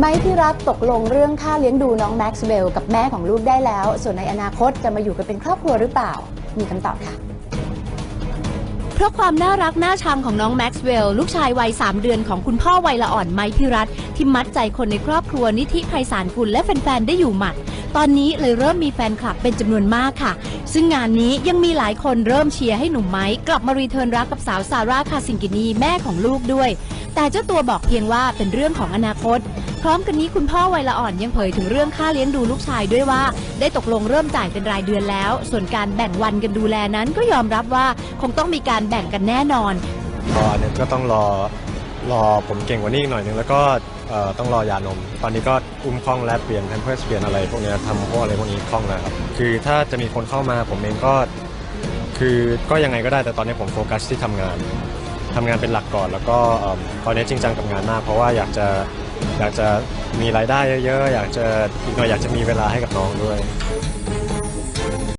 ไม้พี่รัฐตกลงเรื่องค่าเลี้ยงดูน้องแม็กซ์เวลกับแม่ของลูกได้แล้ว ส่วนในอนาคตจะมาอยู่กันเป็นครอบครัวหรือเปล่า มีคำตอบค่ะ เพราะความน่ารักน่าชังของน้องแม็กซ์เวลลูกชายวัย 3 เดือนของคุณพ่อวัยละอ่อนไมพิรัตที่มัดใจคนในครอบครัวนิธิไพศาลกุลและแฟนๆ ได้อยู่หมัด ตอนนี้เลยเริ่มมีแฟนคลับเป็นจำนวนมากค่ะ ซึ่งงานนี้ยังมีหลายคนเริ่มเชียร์ให้หนุ่มไมค์กลับมารีเทิร์นรักกับสาวซาร่าคาซิงกินีแม่ของลูกด้วย แต่เจ้าตัวบอกเพียงว่าเป็นเรื่องของอนาคต ร้อมกันนี้คุณพ่อวัยละอ่อนยังเผยถึงเรื่องค่าเลี้ยงดูลูกชายด้วยว่า ได้ตกลงเริ่มจ่ายเป็นรายเดือนแล้ว ส่วนการแบ่งวันกันดูแลนั้นก็ยอมรับว่าคงต้องมีการแบ่งกันแน่นอนรอเนี่ยก็ต้องรอรอผมเก่งกว่านี้อีกหน่อยนึงแล้วก็เอ่อต้องรอยานม ตอนนี้ก็อุ้มคล่องและเปลี่ยนแพมเพิร์สเปลี่ยนอะไรพวกเนี้ยทำพวกอะไรพวกนี้คล่องแล้วครับคือถ้าจะมีคนเข้ามาผมเองก็ คือก็ยังไงก็ได้แต่ตอนนี้ผมโฟกัสที่ทำงานทำงานเป็นหลักก่อน แล้วก็เอิ่มตอนนี้จริงจังกับงานมาก เพราะว่าอยากจะ อยากจะมีรายได้เยอะๆ อยากจะอีกหน่อยอยากจะมีเวลาให้กับน้องด้วย